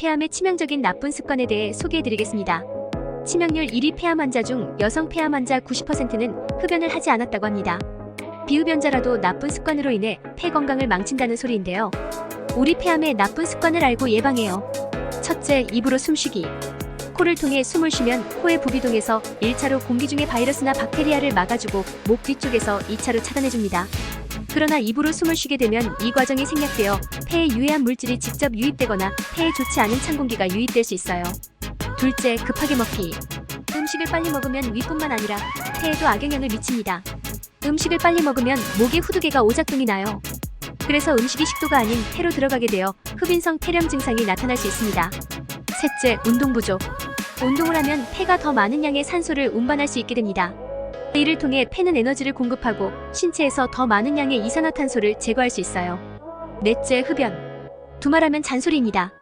폐암의 치명적인 나쁜 습관에 대해 소개해드리겠습니다. 치명률 1위 폐암 환자 중 여성 폐암 환자 90%는 흡연을 하지 않았다고 합니다. 비흡연자라도 나쁜 습관으로 인해 폐 건강을 망친다는 소리인데요. 우리 폐암의 나쁜 습관을 알고 예방해요. 첫째, 입으로 숨쉬기. 코를 통해 숨을 쉬면 코의 부비동에서 1차로 공기 중의 바이러스나 박테리아를 막아주고 목 뒤쪽에서 2차로 차단해줍니다. 그러나 입으로 숨을 쉬게 되면 이 과정이 생략되어 폐에 유해한 물질이 직접 유입되거나 폐에 좋지 않은 찬 공기가 유입될 수 있어요. 둘째, 급하게 먹기. 음식을 빨리 먹으면 위뿐만 아니라 폐에도 악영향을 미칩니다. 음식을 빨리 먹으면 목에 후두개가 오작동이 나요. 그래서 음식이 식도가 아닌 폐로 들어가게 되어 흡인성 폐렴 증상이 나타날 수 있습니다. 셋째, 운동 부족. 운동을 하면 폐가 더 많은 양의 산소를 운반할 수 있게 됩니다. 이를 통해 폐는 에너지를 공급하고 신체에서 더 많은 양의 이산화탄소를 제거할 수 있어요. 넷째, 흡연. 두말하면 잔소리입니다.